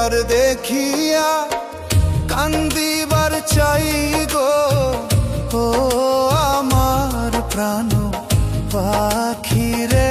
তোমার দেখিয়া কান্দিবার চাই গো। ও আমার প্রাণ পাখিরে।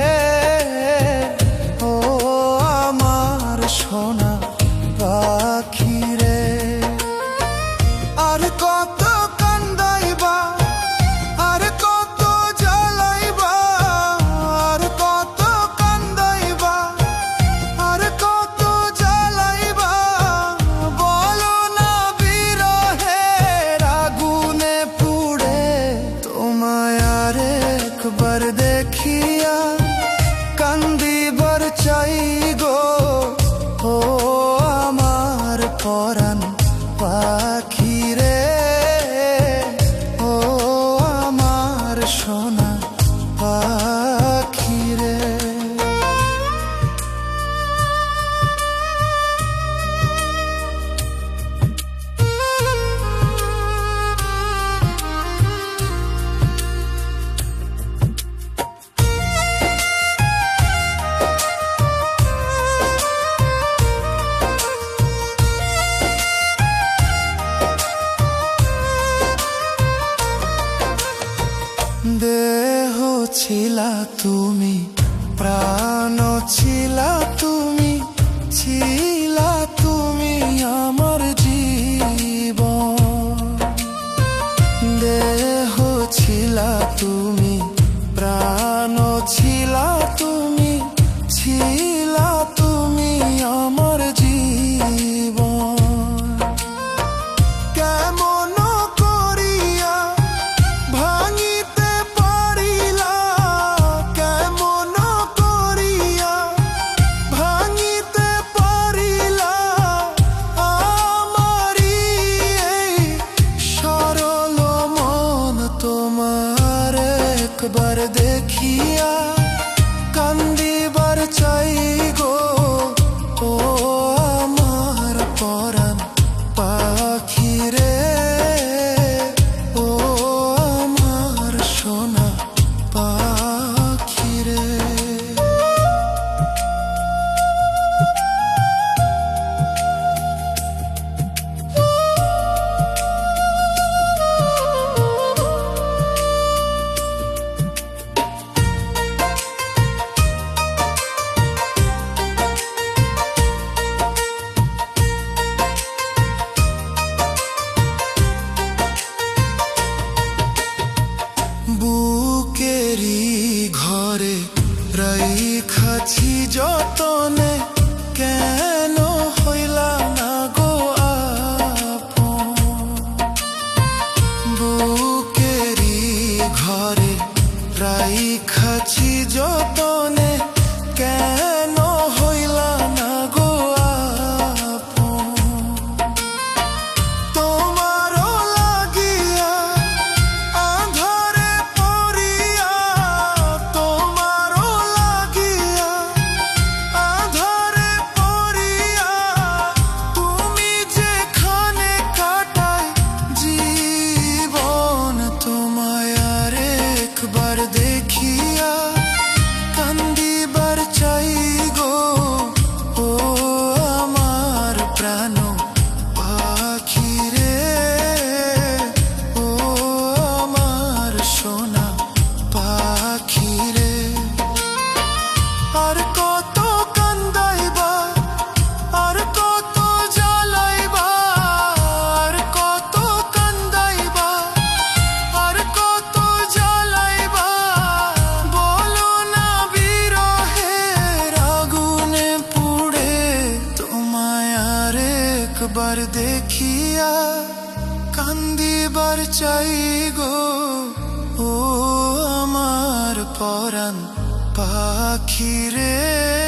তুমি প্রাণ ছিলা তুমি ছিলা তুমি আমার জীব দেহ ছিলা তুমি বুকেরি ঘরে আমার দেখিয়া কান্দিবার চাই গো। ও আমার পরাণ পাখিরে।